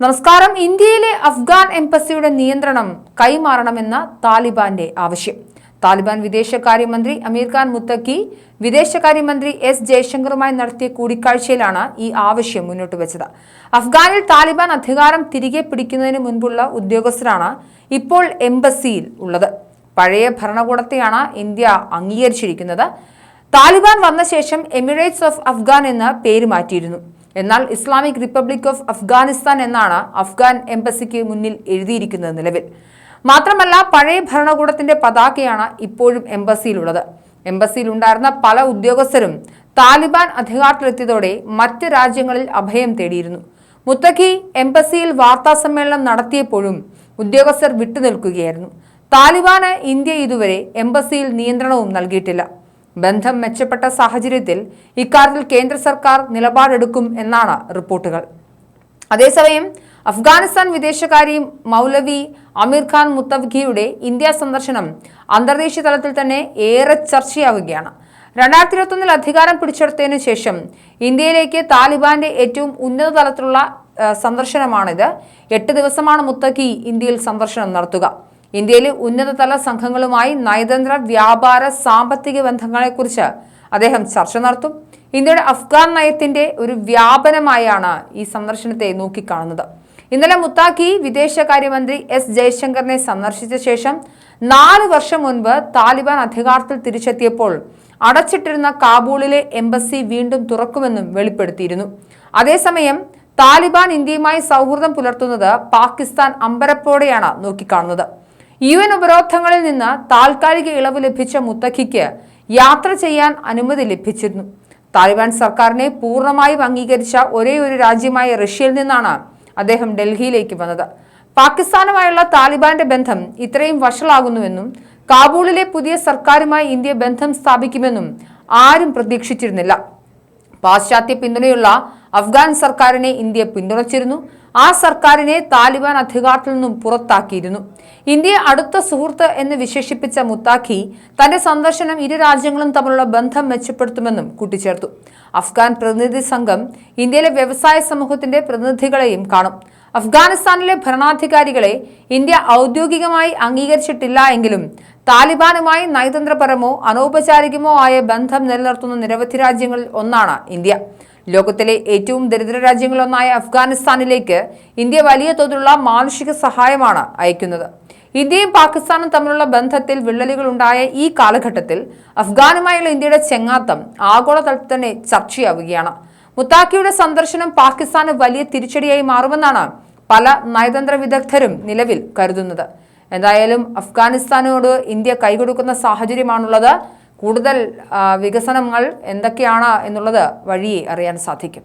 നമസ്കാരം. ഇന്ത്യയിലെ അഫ്ഗാൻ എംബസിയുടെ നിയന്ത്രണം കൈമാറണമെന്ന താലിബാന്റെ ആവശ്യം. താലിബാൻ വിദേശകാര്യമന്ത്രി അമീർ ഖാൻ മുത്തക്കി വിദേശകാര്യമന്ത്രി എസ് ജയശങ്കറുമായി നടത്തിയ കൂടിക്കാഴ്ചയിലാണ് ഈ ആവശ്യം മുന്നോട്ട് വെച്ചത്. അഫ്ഗാനിൽ താലിബാൻ അധികാരം തിരികെ പിടിക്കുന്നതിന് മുൻപുള്ള ഉദ്യോഗസ്ഥരാണ് ഇപ്പോൾ എംബസിയിൽ ഉള്ളത്. പഴയ ഭരണകൂടത്തെയാണ് ഇന്ത്യ അംഗീകരിച്ചിരിക്കുന്നത്. താലിബാൻ വന്ന ശേഷം എമിറേറ്റ്സ് ഓഫ് അഫ്ഗാൻ എന്ന് പേര് മാറ്റിയിരുന്നു. എന്നാൽ ഇസ്ലാമിക് റിപ്പബ്ലിക് ഓഫ് അഫ്ഗാനിസ്ഥാൻ എന്നാണ് അഫ്ഗാൻ എംബസിക്ക് മുന്നിൽ എഴുതിയിരിക്കുന്നത് നിലവിൽ. മാത്രമല്ല പഴയ ഭരണകൂടത്തിന്റെ പതാകയാണ് ഇപ്പോഴും എംബസിയിലുള്ളത്. എംബസിയിൽ ഉണ്ടായിരുന്ന പല ഉദ്യോഗസ്ഥരും താലിബാൻ അധികാരത്തിലെത്തിയതോടെ മറ്റ് രാജ്യങ്ങളിൽ അഭയം തേടിയിരുന്നു. മുത്തഖി എംബസിയിൽ വാർത്താ സമ്മേളനം നടത്തിയപ്പോഴും ഉദ്യോഗസ്ഥർ വിട്ടുനിൽക്കുകയായിരുന്നു. താലിബാന് ഇന്ത്യ ഇതുവരെ എംബസിയിൽ നിയന്ത്രണവും നൽകിയിട്ടില്ല. ബന്ധം മെച്ചപ്പെട്ട സാഹചര്യത്തിൽ ഇക്കാര്യത്തിൽ കേന്ദ്ര സർക്കാർ നിലപാടെടുക്കും എന്നാണ് റിപ്പോർട്ടുകൾ. അതേസമയം അഫ്ഗാനിസ്ഥാൻ വിദേശകാരി മൗലവി അമീർ ഖാൻ മുത്തവ്ഖിയുടെ ഇന്ത്യ സന്ദർശനം അന്തർദേശീയ തലത്തിൽ തന്നെ ഏറെ ചർച്ചയാവുകയാണ്. രണ്ടായിരത്തി ഇരുപത്തൊന്നിൽ അധികാരം പിടിച്ചെടുത്തതിനു ശേഷം ഇന്ത്യയിലേക്ക് താലിബാന്റെ ഏറ്റവും ഉന്നത തലത്തിലുള്ള സന്ദർശനമാണിത്. എട്ട് ദിവസമാണ് മുത്തഖി ഇന്ത്യയിൽ സന്ദർശനം നടത്തുക. ഇന്ത്യയിലെ ഉന്നതതല സംഘങ്ങളുമായി നയതന്ത്ര വ്യാപാര സാമ്പത്തിക ബന്ധങ്ങളെക്കുറിച്ച് അദ്ദേഹം ചർച്ച നടത്തും. ഇന്ത്യയുടെ അഫ്ഗാൻ നയത്തിന്റെ ഒരു വ്യാപനമായാണ് ഈ സന്ദർശനത്തെ നോക്കിക്കാണുന്നത്. ഇന്നലെ മുത്താഖി വിദേശകാര്യമന്ത്രി എസ് ജയശങ്കറിനെ സന്ദർശിച്ച ശേഷം നാല് വർഷം മുൻപ് താലിബാൻ അധികാരത്തിൽ തിരിച്ചെത്തിയപ്പോൾ അടച്ചിട്ടിരുന്ന കാബൂളിലെ എംബസി വീണ്ടും തുറക്കുമെന്നും വെളിപ്പെടുത്തിയിരുന്നു. അതേസമയം താലിബാൻ ഇന്ത്യയുമായി സൗഹൃദം പുലർത്തുന്നത് പാകിസ്ഥാൻ അമ്പരപ്പോടെയാണ് നോക്കിക്കാണുന്നത്. യു എൻ ഉപരോധങ്ങളിൽ നിന്ന് താൽക്കാലിക ഇളവ് ലഭിച്ച മുത്തഖിക്ക് യാത്ര ചെയ്യാൻ അനുമതി ലഭിച്ചിരുന്നു. താലിബാൻ സർക്കാരിനെ പൂർണമായും അംഗീകരിച്ച ഒരേ ഒരു രാജ്യമായ റഷ്യയിൽ നിന്നാണ് അദ്ദേഹം ഡൽഹിയിലേക്ക് വന്നത്. പാകിസ്ഥാനുമായുള്ള താലിബാന്റെ ബന്ധം ഇത്രയും വഷളാകുന്നുവെന്നും കാബൂളിലെ പുതിയ സർക്കാരുമായി ഇന്ത്യ ബന്ധം സ്ഥാപിക്കുമെന്നും ആരും പ്രതീക്ഷിച്ചിരുന്നില്ല. പാശ്ചാത്യ പിന്തുണയുള്ള അഫ്ഗാൻ സർക്കാരിനെ ഇന്ത്യ പിന്തുണച്ചിരുന്നു. ആ സർക്കാരിനെ താലിബാൻ അധികാരത്തിൽ നിന്നും പുറത്താക്കിയിരുന്നു. ഇന്ത്യ അടുത്ത സുഹൃത്ത് എന്ന് വിശേഷിപ്പിച്ച മുത്താഖി തന്റെ സന്ദർശനം ഇരു രാജ്യങ്ങളും തമ്മിലുള്ള ബന്ധം മെച്ചപ്പെടുത്തുമെന്നും കൂട്ടിച്ചേർത്തു. അഫ്ഗാൻ പ്രതിനിധി സംഘം ഇന്ത്യയിലെ വ്യവസായ സമൂഹത്തിന്റെ പ്രതിനിധികളെയും കാണും. അഫ്ഗാനിസ്ഥാനിലെ ഭരണാധികാരികളെ ഇന്ത്യ ഔദ്യോഗികമായി അംഗീകരിച്ചിട്ടില്ല എങ്കിലും താലിബാനുമായി നയതന്ത്രപരമോ അനൗപചാരികമോ ആയ ബന്ധം നിലനിർത്തുന്ന നിരവധി രാജ്യങ്ങളിൽ ഒന്നാണ് ഇന്ത്യ. ലോകത്തിലെ ഏറ്റവും ദരിദ്ര രാജ്യങ്ങളൊന്നായ അഫ്ഗാനിസ്ഥാനിലേക്ക് ഇന്ത്യ വലിയ തോതിലുള്ള മാനുഷിക സഹായമാണ് അയക്കുന്നത്. ഇന്ത്യയും പാകിസ്ഥാനും തമ്മിലുള്ള ബന്ധത്തിൽ വിള്ളലുകൾ ഉണ്ടായ ഈ കാലഘട്ടത്തിൽ അഫ്ഗാനുമായുള്ള ഇന്ത്യയുടെ ചെങ്ങാത്തം ആഗോളതലത്തിൽ തന്നെ ചർച്ചയാവുകയാണ്. മുത്താക്കിയുടെ സന്ദർശനം പാകിസ്ഥാന് വലിയ തിരിച്ചടിയായി മാറുമെന്നാണ് പല നയതന്ത്ര വിദഗ്ധരും നിലവിൽ കരുതുന്നത്. എന്തായാലും അഫ്ഗാനിസ്ഥാനോട് ഇന്ത്യ കൈകൊടുക്കുന്ന സാഹചര്യമാണുള്ളത്. കൂടുതൽ വികസനങ്ങൾ എന്തൊക്കെയാണ് എന്നുള്ളത് വഴിയെ അറിയാൻ സാധിക്കും.